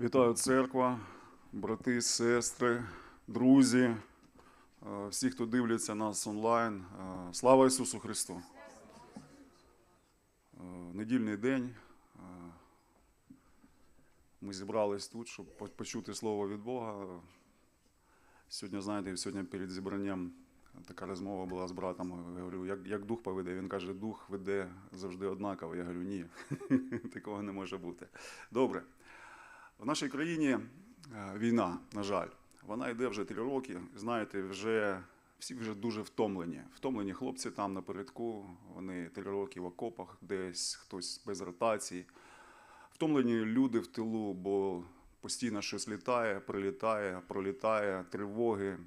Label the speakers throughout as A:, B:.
A: Вітаю церква, брати, сестри, друзі, е, всі, хто дивляться нас онлайн. Е, Слава Ісусу Христу! Е, Недільний день. Ми зібрались тут, щоб почути слово від Бога. Сьогодні, знаєте, сьогодні перед зібранням така розмова була з братом. Я говорю, як, як дух поведе? Він каже, дух веде завжди однаково. Я говорю, ні, такого не може бути. Добре. В нашій країні е, війна, на жаль, вона йде вже три роки. Знаєте, вже всі вже дуже втомлені. Втомлені хлопці там напередку, вони три роки в окопах, десь хтось без ротації. Втомлені люди в тилу, бо постійно щось літає, прилітає, пролітає, тривоги.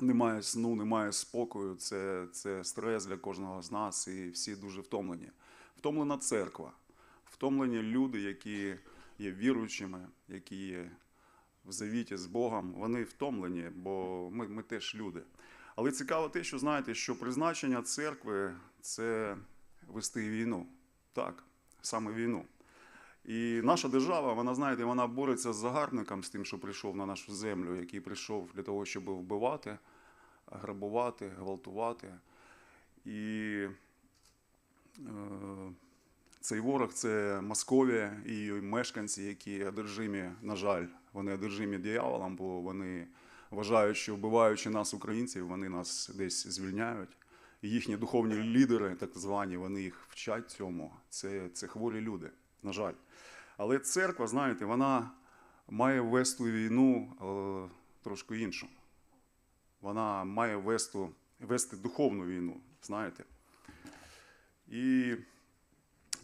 A: Немає сну, немає спокою. Це, це стрес для кожного з нас, і всі дуже втомлені. Втомлена церква, втомлені люди, які є віруючими, які є в завіті з Богом. Вони втомлені, бо ми, ми теж люди. Але цікаво те, що знаєте, що призначення церкви це вести війну. Так, саме війну. І наша держава, вона, знаєте, вона бореться з загарбником, з тим, що прийшов на нашу землю, який прийшов для того, щоб вбивати, грабувати, гвалтувати. І е, цей ворог це Московія і її мешканці, які одержимі, на жаль, вони одержимі дияволом, бо вони вважають, що вбиваючи нас, українців, вони нас десь звільняють. І їхні духовні лідери, так звані, вони їх вчать цьому. Це, це хворі люди, на жаль. Але церква, знаєте, вона має вести війну е, трошки іншу. Вона має вести, вести духовну війну, знаєте. І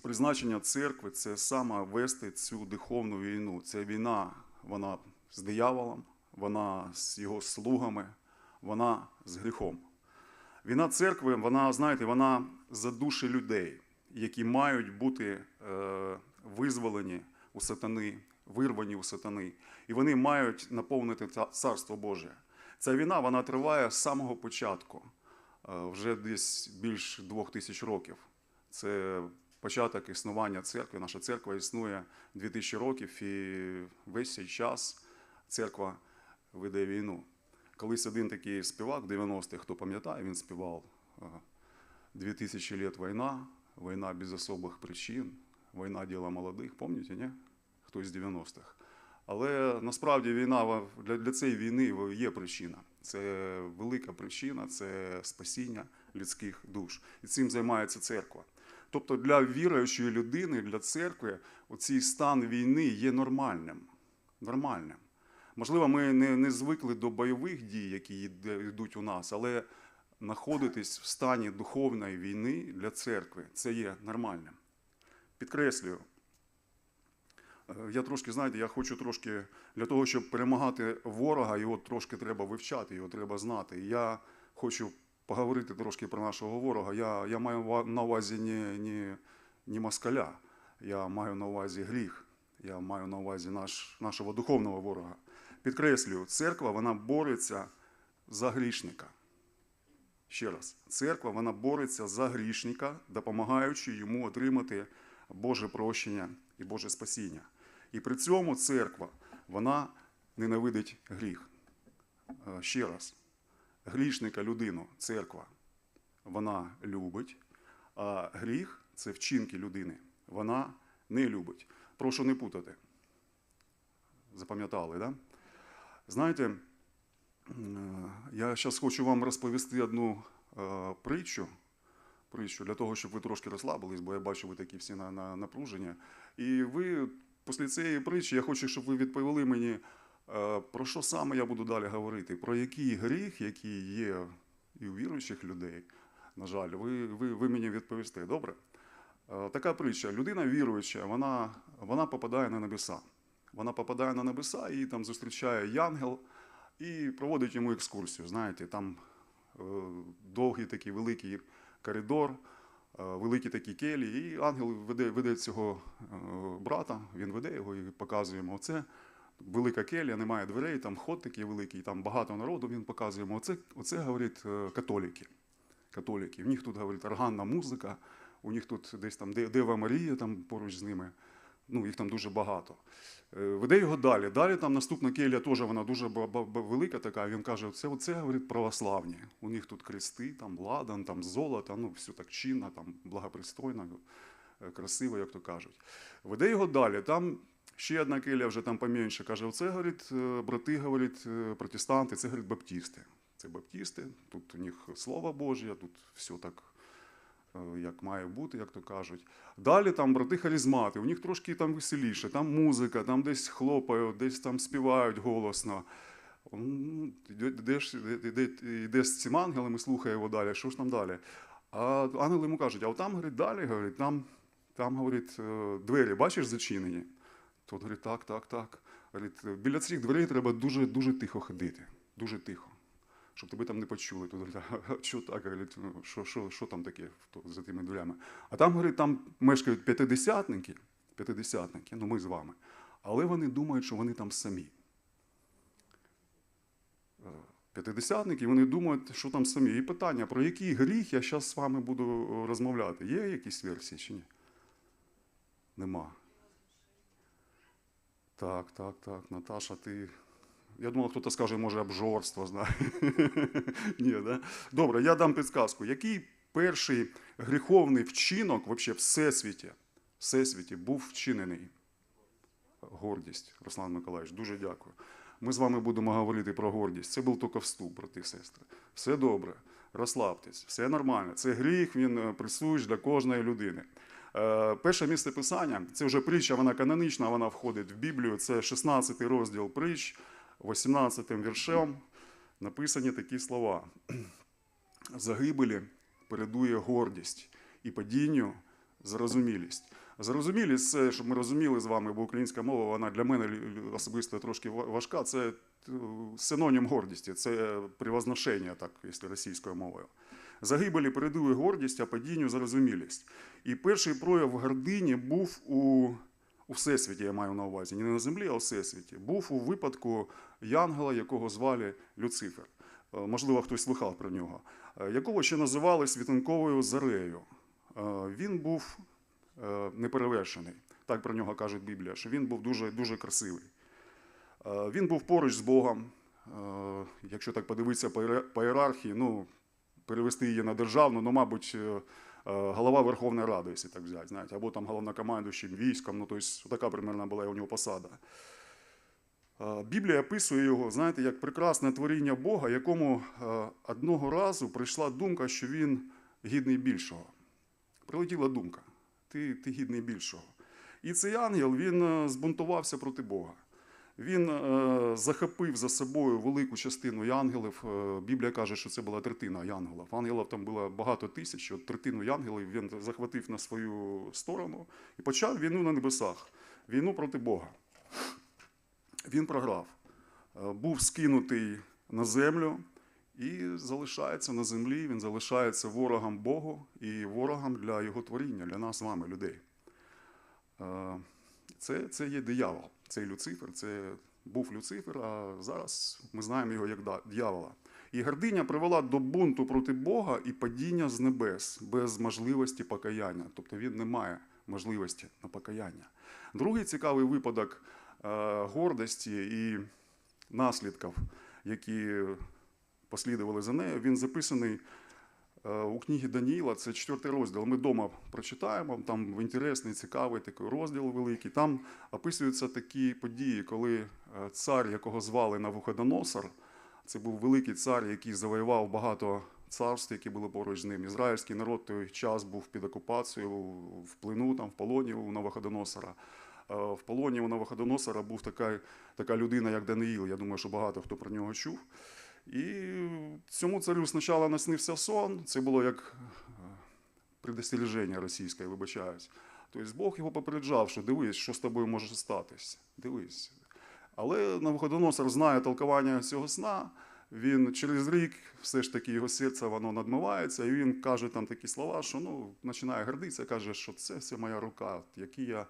A: призначення церкви це саме вести цю духовну війну. Ця війна, вона з дияволом, вона з його слугами, вона з гріхом. Війна церкви, вона, знаєте, вона за душі людей, які мають бути е, визволені у сатани, вирвані у сатани, і вони мають наповнити царство Боже. Ця війна вона триває з самого початку, е, вже десь більш двох тисяч років. Це початок існування церкви. Наша церква існує 2000 років, і весь цей час церква веде війну. Колись один такий співак 90-х, хто пам'ятає, він співав е, «2000 лет війна, війна без особих причин, війна діла молодих. Пам'ятаєте, ні? Хтось з 90-х. Але насправді війна для, для цієї війни є причина. Це велика причина, це спасіння людських душ. І цим займається церква. Тобто для віруючої людини, для церкви, оцей стан війни є нормальним. нормальним. Можливо, ми не, не звикли до бойових дій, які йдуть у нас, але знаходитись в стані духовної війни для церкви це є нормальним. Підкреслюю, е, я трошки, знаєте, я хочу трошки для того, щоб перемагати ворога, його трошки треба вивчати, його треба знати. Я хочу поговорити трошки про нашого ворога. Я, я маю на увазі не, не, не москаля, я маю на увазі гріх, я маю на увазі наш, нашого духовного ворога. Підкреслюю, церква вона бореться за грішника. Ще раз, церква вона бореться за грішника, допомагаючи йому отримати Боже прощення і Боже спасіння. І при цьому церква вона ненавидить гріх. Е, Ще раз, грішника людину, церква, вона любить, а гріх це вчинки людини. Вона не любить. Прошу не путати. Запам'ятали? Да? Знаєте, я зараз хочу вам розповісти одну е, притчу, притчу для того, щоб ви трошки розслабились, бо я бачу, ви такі всі на, на, напружені. І ви після цієї притчі я хочу, щоб ви відповіли мені, про що саме я буду далі говорити, про який гріх, який є і у віруючих людей. На жаль, ви, ви, ви мені відповісте. Добре? Е, Така притча. Людина віруюча, вона, вона попадає на небеса. Вона попадає на небеса, її там зустрічає янгел і проводить йому екскурсію. Знаєте, там е, довгий такий великий коридор, е, великі такі келі, і ангел веде, веде цього е, брата, він веде його і показує йому оце. Велика келія, немає дверей, там ход такий великий, там багато народу, він показує йому. Оце, оце говорить е, католіки. католіки. В них тут, говорить, органна музика, у них тут десь там Дева Марія там поруч з ними. Ну, їх там дуже багато. Е, Веде його далі. Далі там наступна келія теж вона дуже велика така. Він каже: це, це говорить православні. У них тут крести, там ладан, там золото, ну все так чинно, там благопристойно, е, красиво, як то кажуть. Веде його далі. Там ще одна келія вже там поменше. Каже: оце говорить, е, брати, говорить, е, протестанти, це говорить баптісти. Це баптісти, тут у них слово Божє, тут все так е, як має бути, як то кажуть. Далі там брати харизмати, у них трошки там веселіше, там музика, там десь хлопають, десь там співають голосно. Йде, з цим ангелом і слухає його далі, що ж там далі. А ангели йому кажуть, а там, говорить, далі, говорить, там, там, говорить, двері, бачиш, зачинені? Тот говорить, так, так, так. Говорить, біля цих дверей треба дуже, дуже тихо ходити, дуже тихо щоб тебе там не почули. Тут говорить, а що так, говорить, ну, що, що, що там таке за тими дверями? А там, говорить, там мешкають п'ятидесятники, п'ятидесятники, ну ми з вами. Але вони думають, що вони там самі. Е, П'ятидесятники, вони думають, що там самі. І питання, про який гріх я зараз з вами буду е, розмовляти. Є якісь версії чи ні? Нема. Так, так, так. Наташа, ти я думав, хтось скаже, може, обжорство, знає. Ні, да? Добре, я дам підсказку. Який перший гріховний вчинок вообще всесвіті, всесвіті був вчинений? Гордість, Руслан Миколаївич, дуже дякую. Ми з вами будемо говорити про гордість. Це був тільки вступ, брати і сестри. Все добре, розслабтесь, все нормально. Це гріх, він е, присущ для кожної людини. Е, Перше місце писання це вже притча, вона канонічна, вона входить в Біблію. Це 16 розділ притч, 18 віршем написані такі слова: загибелі передує гордість і падінню зарозумілість. Зарозумілість це, щоб ми розуміли з вами, бо українська мова вона для мене особисто трошки важка. Це е, синонім гордості, це превозношення, так, якщо російською мовою. Загибелі передує гордість, а падінню зарозумілість. І перший прояв гордині був у, у всесвіті, я маю на увазі, не на землі, а у всесвіті. Був у випадку Янгела, якого звали Люцифер. Е, Можливо, хтось слухав про нього, е, якого ще називали світанковою зарею. Е, Він був неперевершений. Так про нього каже Біблія, що він був дуже, дуже красивий. Він був поруч з Богом. Якщо так подивитися по по ієрархії, ну, перевести її на державну, ну, мабуть, е, е, голова Верховної Ради, якщо так взяти, знаєте, або там головнокомандуючим військом, ну, тобто, така примерно була у нього посада. Біблія описує його, знаєте, як прекрасне творіння Бога, якому е, одного разу прийшла думка, що він гідний більшого. Прилетіла думка, ти, ти гідний більшого. І цей ангел він збунтувався проти Бога. Він е, захопив за собою велику частину янголів. Е, Біблія каже, що це була третина янголів. Ангелів там було багато тисяч. От третину янголів він захватив на свою сторону і почав війну на небесах, війну проти Бога. Він програв, Е, був скинутий на землю і залишається на землі. Він залишається ворогом Богу і ворогом для його творіння, для нас з вами, людей. Це, це є диявол, цей Люцифер, це був Люцифер, а зараз ми знаємо його як дьявола. І гординя привела до бунту проти Бога і падіння з небес без можливості покаяння. Тобто він не має можливості на покаяння. Другий цікавий випадок е, гордості і наслідків, які послідували за нею, він записаний у книгі Даніїла, це четвертий розділ. Ми вдома прочитаємо, там інтересний, цікавий такий розділ великий. Там описуються такі події, коли е, цар, якого звали Навуходоносор, це був великий цар, який завоював багато царств, які були поруч з ним. Ізраїльський народ той час був під окупацією, в плену, там, в полоні у Навуходоносора. Е, В полоні у Навуходоносора був така, така людина, як Даниїл. Я думаю, що багато хто про нього чув. І цьому царю спочатку наснився сон. Це було як е, предостереження російське, вибачаюсь. Тобто Бог його попереджав, що дивись, що з тобою може статись. Дивись. Але Навуходоносор знає толкування цього сна. Він через рік все ж таки його серце воно надмивається, і він каже там такі слова, що ну, починає гордитися, каже, що це все моя рука, який я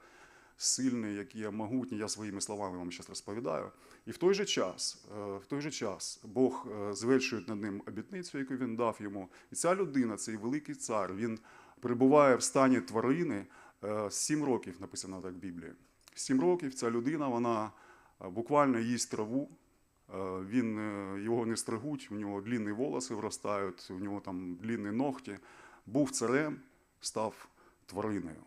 A: сильний, який я могутній, я своїми словами вам зараз розповідаю. І в той же час, е, в той же час Бог е, звершує над ним обітницю, яку він дав йому. І ця людина, цей великий цар, він перебуває в стані тварини е, сім років, написано так в Біблії. 7 років ця людина, вона буквально їсть траву. Він, його не стригуть, у нього длінні волоси вростають, у нього там длінні ногті. Був царем, став твариною.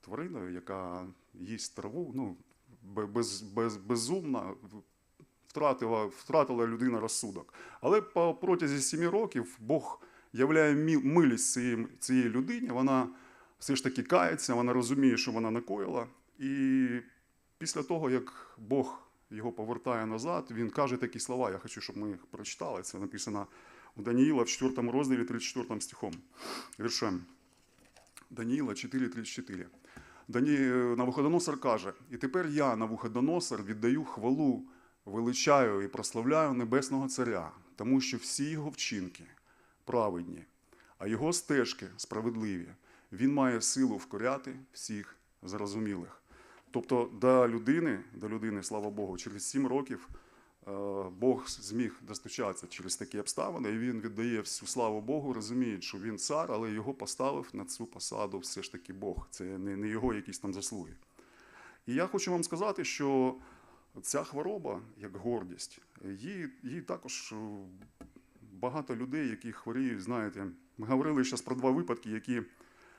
A: Твариною, яка їсть траву, ну, бе- без, без, безумна, втратила, втратила людина розсудок. Але по протязі сімі років Бог являє милість цієї, цієї людині, вона все ж таки кається, вона розуміє, що вона накоїла. І після того, як Бог його повертає назад, він каже такі слова. Я хочу, щоб ми їх прочитали. Це написано у Даніїла в 4 розділі 34 стихом. Віршем. Даніїла 4.34. Дані... Навуходоносор каже: І тепер я, Навуходоносор, віддаю хвалу, величаю і прославляю Небесного Царя, тому що всі його вчинки праведні, а його стежки справедливі. Він має силу вкоряти всіх зрозумілих. Тобто до людини, до людини, слава Богу, через сім років е, Бог зміг достучатися через такі обставини, і він віддає всю славу Богу, розуміє, що він цар, але його поставив на цю посаду все ж таки Бог. Це не, не його якісь там заслуги. І я хочу вам сказати, що ця хвороба, як гордість, її, її також е, багато людей, які хворіють, знаєте, ми говорили зараз про два випадки, які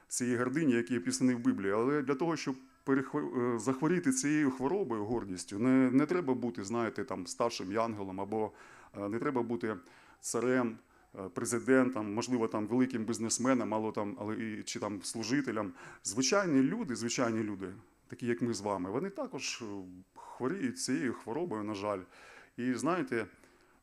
A: цієї гордині, які описані в Біблії. Але для того, щоб перехво- е, захворіти цією хворобою, гордістю, не, не треба бути, знаєте, там старшим янголом або е, не треба бути царем, е, президентом, можливо, там великим бізнесменом, або там, але і, чи там служителем. Звичайні люди, звичайні люди, такі як ми з вами, вони також хворіють цією хворобою, на жаль. І знаєте,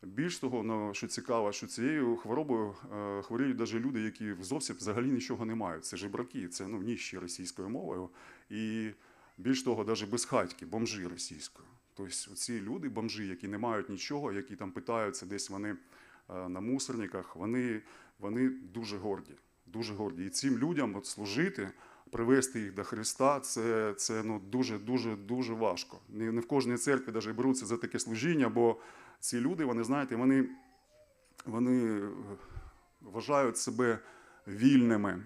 A: більш того, що цікаво, що цією хворобою е, хворіють навіть люди, які зовсім взагалі нічого не мають. Це жебраки, це ну, ніщі російською мовою. І більш того, навіть безхатьки, бомжі російською. Тобто ці люди, бомжі, які не мають нічого, які там питаються десь вони е, на мусорниках, вони, вони дуже горді. Дуже горді. І цим людям от служити, привести їх до Христа, це, це ну, дуже, дуже, дуже важко. Не, не в кожній церкві навіть беруться за таке служіння, бо ці люди, вони, знаєте, вони, вони е, вважають себе вільними,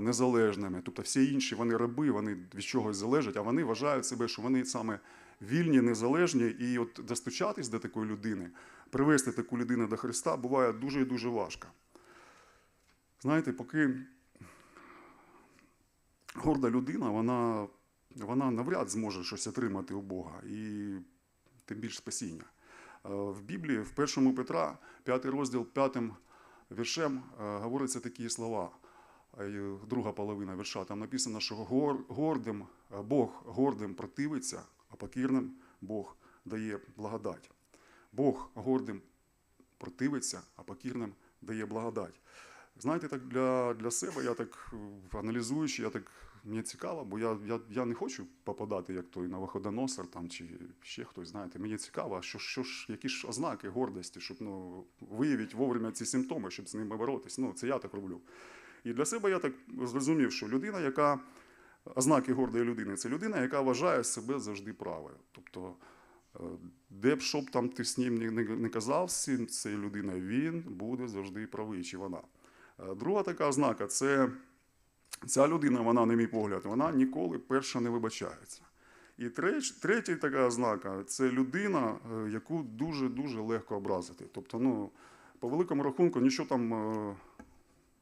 A: незалежними. Тобто всі інші вони раби, вони від чогось залежать, а вони вважають себе, що вони саме вільні, незалежні. І от достучатись до такої людини, привести таку людину до Христа буває дуже і дуже важко. Знаєте, поки горда людина, вона, вона навряд зможе щось отримати у Бога, і тим більш спасіння. Е, В Біблії, в першому Петра, п'ятий розділ, п'ятим віршем е, говоряться такі слова. Е, Друга половина вірша. Там написано, що гор- гордим Бог гордим противиться, а покірним Бог дає благодать. Бог гордим противиться, а покірним дає благодать. Знаєте, так для, для себе я так е, аналізуючи, я так мені цікаво, бо я, я, я не хочу попадати, як той Навуходоносор там чи ще хтось. Знаєте, мені цікаво, що, що ж, які ж ознаки гордості, щоб ну, виявити вовремя ці симптоми, щоб з ними боротись. Ну, це я так роблю. І для себе я так зрозумів, що людина, яка ознаки гордої людини, це людина, яка вважає себе завжди правою. Тобто, е, де б що б там ти з ним не, казав, з цією людиною, він буде завжди правий, чи вона. Е, Друга така ознака це ця людина, вона, на мій погляд, вона ніколи перша не вибачається. І треч, третя така ознака це людина, е, яку дуже-дуже легко образити. Тобто, ну, по великому рахунку, нічого там е,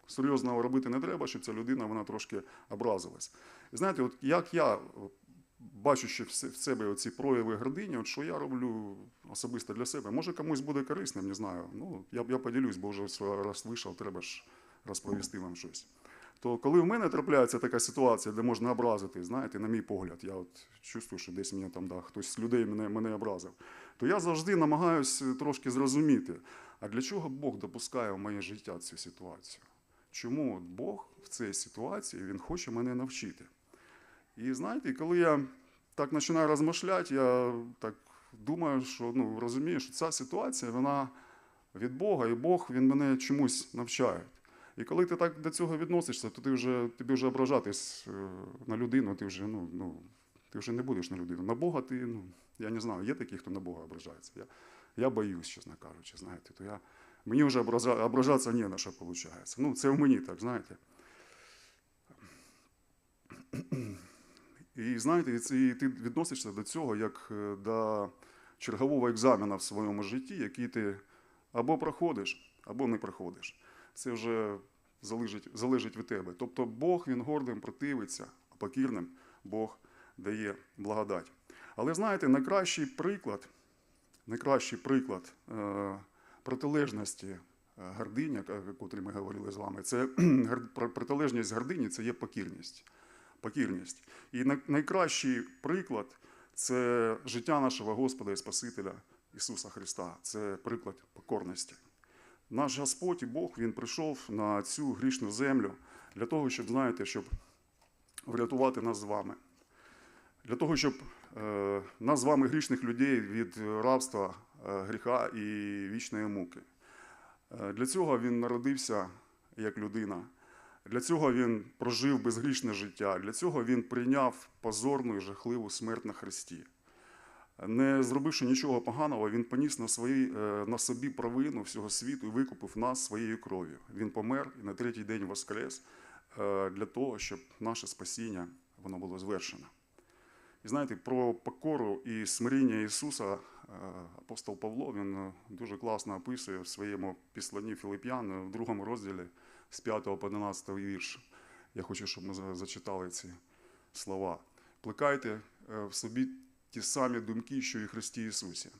A: серйозного робити не треба, щоб ця людина вона трошки образилась. І знаєте, от як я, от, бачучи в себе оці прояви гордині, от що я роблю особисто для себе, може комусь буде корисним, не знаю. Ну, я, я поділюсь, бо вже раз вийшов, треба ж розповісти вам щось. То коли в мене трапляється така ситуація, де можна образити, знаєте, на мій погляд, я от чувствую, що десь мене там да, хтось з людей мене, мене образив, то я завжди намагаюся трошки зрозуміти, а для чого Бог допускає в моє життя цю ситуацію? Чому от Бог в цій ситуації Він хоче мене навчити? І знаєте, коли я так починаю розмишляти, я так думаю, що ну, розумію, що ця ситуація вона від Бога, і Бог він мене чомусь навчає. І коли ти так до цього відносишся, то ти вже тобі вже ображатись е, на людину, ти вже ну, ну, ти вже не будеш на людину. На Бога ти, ну, я не знаю, є такі, хто на Бога ображається. Я, я боюсь, чесно кажучи, знаєте, то я, мені вже обража, ображатися не на що виходить. Ну, це в мені так, знаєте. І знаєте, і ти відносишся до цього як е, до чергового екзамена в своєму житті, який ти або проходиш, або не проходиш. Це вже залежить, залежить від тебе. Тобто Бог він гордим противиться, а покірним Бог дає благодать. Але знаєте, найкращий приклад, найкращий приклад е, протилежності е, гордині, о котрій ми говорили з вами, це протилежність гордині це є покірність. Покірність. І найкращий приклад це життя нашого Господа і Спасителя Ісуса Христа. Це приклад покорності. Наш Господь і Бог Він прийшов на цю грішну землю для того, щоб, знаєте, щоб врятувати нас з вами. Для того, щоб е, нас з вами, грішних людей, від рабства, е, гріха і вічної муки. Е, Для цього він народився як людина. Для цього він прожив безгрішне життя. Для цього він прийняв позорну і жахливу смерть на хресті. Не зробивши нічого поганого, він поніс на, свої, е, на собі провину всього світу і викупив нас своєю кров'ю. Він помер і на третій день воскрес е, для того, щоб наше спасіння воно було звершено. І знаєте, про покору і смиріння Ісуса е, апостол Павло він дуже класно описує в своєму післанні Філип'ян в другому розділі з 5 по 11 вірш. Я хочу, щоб ми зачитали ці слова. Плекайте в собі ті самі думки, що і Христі Ісусі.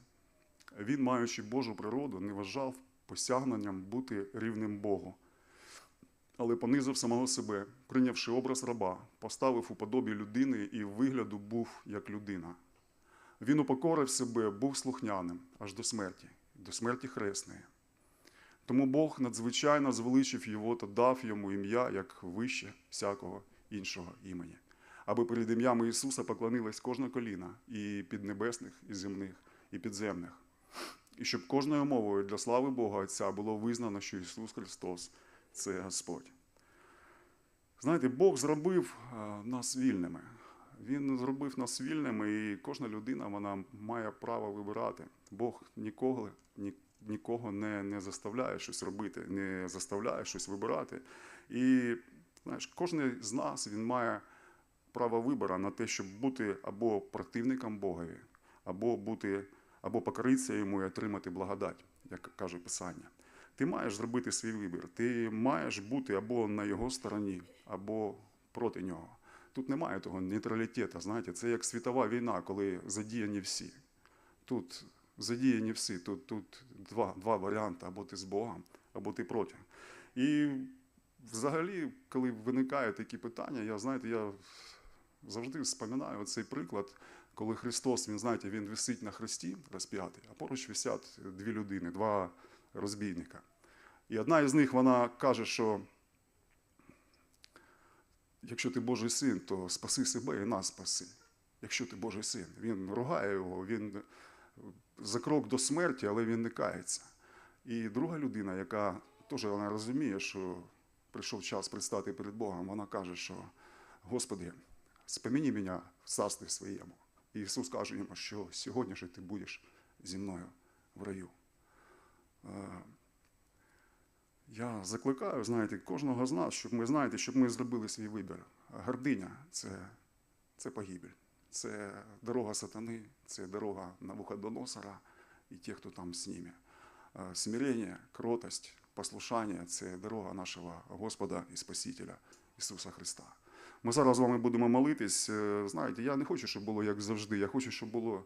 A: Він, маючи Божу природу, не вважав посягненням бути рівним Богу, але понизив самого себе, прийнявши образ раба, поставив у подобі людини і вигляду був як людина. Він упокорив себе, був слухняним аж до смерті, до смерті хресної. Тому Бог надзвичайно звеличив його та дав йому ім'я як вище всякого іншого імені, аби перед ім'ям Ісуса поклонилась кожна коліна, і піднебесних, і земних, і підземних. І щоб кожною мовою для слави Бога Отця було визнано, що Ісус Христос це Господь. Знаєте, Бог зробив нас вільними. Він зробив нас вільними, і кожна людина вона має право вибирати. Бог нікого, ні, нікого не, не заставляє щось робити, не заставляє щось вибирати. І знаєш, кожен з нас він має право вибору на те, щоб бути або противником Богові, або бути, або покоритися йому і отримати благодать, як каже Писання. Ти маєш зробити свій вибір. Ти маєш бути або на його стороні, або проти нього. Тут немає того нейтралітету. Знаєте, це як світова війна, коли задіяні всі. Тут задіяні всі. Тут, тут два, два варіанти: або ти з Богом, або ти проти. І взагалі, коли виникають такі питання, я знаєте, я завжди споминаю цей приклад, коли Христос, він знаєте, він висить на хресті розп'ятий, а поруч висять дві людини, два розбійника. І одна із них вона каже, що якщо ти Божий син, то спаси себе і нас спаси. Якщо ти Божий син, він ругає його, він за крок до смерті, але він не кається. І друга людина, яка теж розуміє, що прийшов час предстати перед Богом, вона каже, що Господи, споміні мене в царстві своєму. І Ісус каже йому, що сьогодні ж ти будеш зі мною в раю. Е, Я закликаю, знаєте, кожного з нас, щоб ми знаєте, щоб ми зробили свій вибір. Гординя це, це погибель, це дорога сатани, це дорога Навуходоносора і ті, хто там з ними. Е, Смирення, кротость, послушання це дорога нашого Господа і Спасителя Ісуса Христа. Ми зараз з вами будемо молитись. Е, Знаєте, я не хочу, щоб було як завжди. Я хочу, щоб було,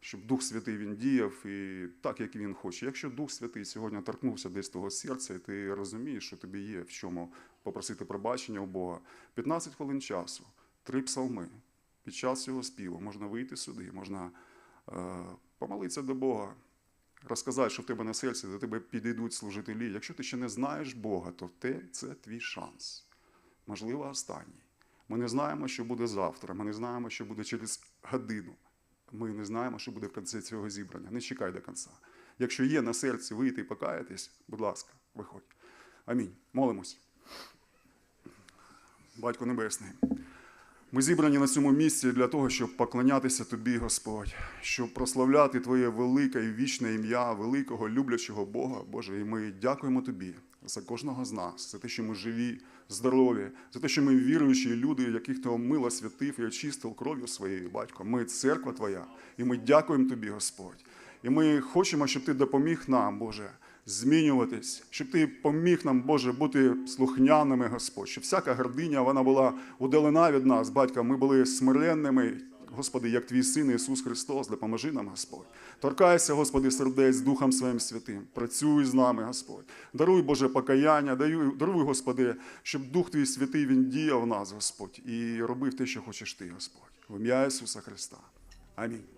A: щоб Дух Святий він діяв і так, як він хоче. Якщо Дух Святий сьогодні торкнувся десь того серця, і ти розумієш, що тобі є в чому попросити пробачення у Бога, 15 хвилин часу, три псалми. Під час цього співу можна вийти сюди, можна е, помолитися до Бога, розказати, що в тебе на серці, до тебе підійдуть служителі. Якщо ти ще не знаєш Бога, то те, це твій шанс. Можливо, останній. Ми не знаємо, що буде завтра. Ми не знаємо, що буде через годину. Ми не знаємо, що буде в кінці цього зібрання. Не чекай до кінця. Якщо є на серці вийти і покаятись, будь ласка, виходь. Амінь. Молимось. Батько Небесний. Ми зібрані на цьому місці для того, щоб поклонятися Тобі, Господь, щоб прославляти Твоє велике і вічне ім'я, великого люблячого Бога, Боже. І ми дякуємо Тобі за кожного з нас, за те, що ми живі, здорові, за те, що ми віруючі люди, яких ти омила святив і очистив кров'ю своєю, батько. Ми церква Твоя, і ми дякуємо Тобі, Господь. І ми хочемо, щоб ти допоміг нам, Боже, змінюватись, щоб ти поміг нам, Боже, бути слухняними, Господь, щоб всяка гординя вона була удалена від нас, батька. Ми були смиренними, Господи, як твій син Ісус Христос, допоможи нам, Господь. Торкайся, Господи, сердець Духом Своїм Святим. Працюй з нами, Господь. Даруй, Боже, покаяння, даруй, Господи, щоб Дух Твій Святий Він діяв в нас, Господь, і робив те, що хочеш Ти, Господь. В ім'я Ісуса Христа. Амінь.